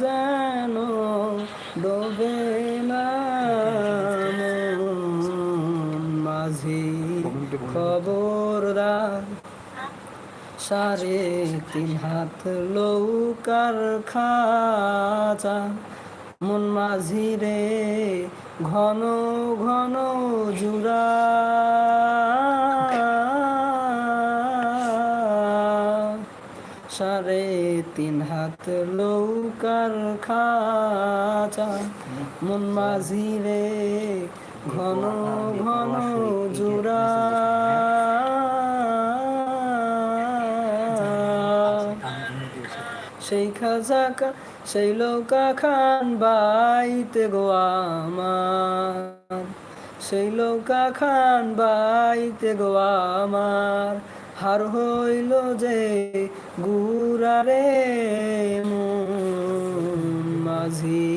যেন ডোবে না মাঝি খবরদার। সাড়ে তিন হাত লৌকার খাঁচা। মন মাঝি ঘন ঘন জুড়া সাড়ে তিন হাত লৌকার খাঁচা, মন মাঝি রে ঘন ঘন জুড়া। সেই খাজা সেই লৌকা খান বাইতে গো আমার। সেই লৌকা খান বাইতে গো আমার। হার হইল যে গুরারে মাঝি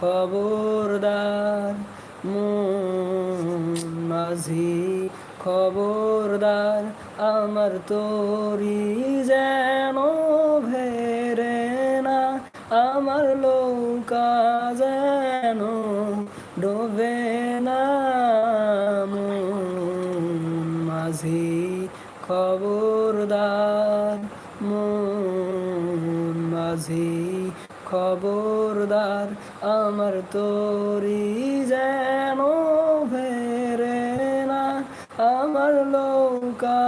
খবরদার মাঝি খবরদার, আমার তোরি যেন ভেরে না, আমার লৌকা যেন ডোবে না মাঝি খবরদার মন মাঝি খবরদার আমার তোরি যেন ফেরে না আমার লৌকা